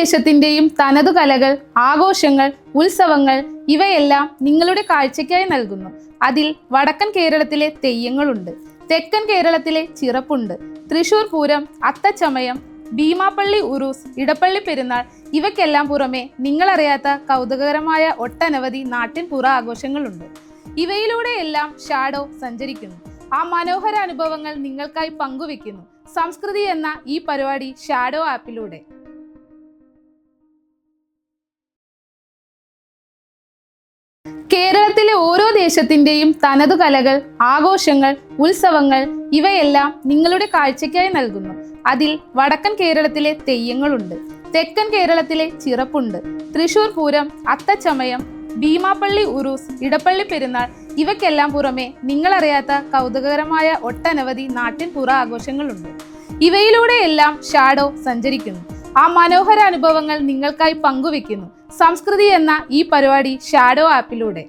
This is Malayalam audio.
ദേശത്തിന്റെയും തനതു കലകൾ ആഘോഷങ്ങൾ ഉത്സവങ്ങൾ ഇവയെല്ലാം നിങ്ങളുടെ കാഴ്ചയ്ക്കായി നൽകുന്നു. അതിൽ വടക്കൻ കേരളത്തിലെ തെയ്യങ്ങളുണ്ട്. തെക്കൻ കേരളത്തിലെ ചിറപ്പുണ്ട്. തൃശൂർ പൂരം അത്തച്ചമയം ഭീമാപ്പള്ളി ഉറൂസ് ഇടപ്പള്ളി പെരുന്നാൾ ഇവയ്ക്കെല്ലാം പുറമെ നിങ്ങളറിയാത്ത കൗതുകകരമായ ഒട്ടനവധി നാട്ടിൻപുറ ആഘോഷങ്ങളുണ്ട്. ഇവയിലൂടെയെല്ലാം ഷാഡോ സഞ്ചരിക്കുന്നു. ആ മനോഹര അനുഭവങ്ങൾ നിങ്ങൾക്കായി പങ്കുവെക്കുന്നു സംസ്കൃതി എന്ന ഈ പരിപാടി ഷാഡോ ആപ്പിലൂടെ. ദേശത്തിന്റെയും തനതു കലകൾ ആഘോഷങ്ങൾ ഉത്സവങ്ങൾ ഇവയെല്ലാം നിങ്ങളുടെ കാഴ്ചയ്ക്കായി നൽകുന്നു. അതിൽ വടക്കൻ കേരളത്തിലെ തെയ്യങ്ങളുണ്ട്. തെക്കൻ കേരളത്തിലെ ചിറപ്പുണ്ട്. തൃശൂർ പൂരം അത്തച്ചമയം ഭീമാപ്പള്ളി ഉറൂസ് ഇടപ്പള്ളി പെരുന്നാൾ ഇവയ്ക്കെല്ലാം പുറമെ നിങ്ങളറിയാത്ത കൗതുകകരമായ ഒട്ടനവധി നാട്ടിൻ പുറ ആഘോഷങ്ങളുണ്ട് ഇവയിലൂടെയെല്ലാം ഷാഡോ സഞ്ചരിക്കുന്നു. ആ മനോഹര അനുഭവങ്ങൾ നിങ്ങൾക്കായി പങ്കുവെക്കുന്നു സംസ്കൃതി എന്ന ഈ പരിപാടി ഷാഡോ ആപ്പിലൂടെ.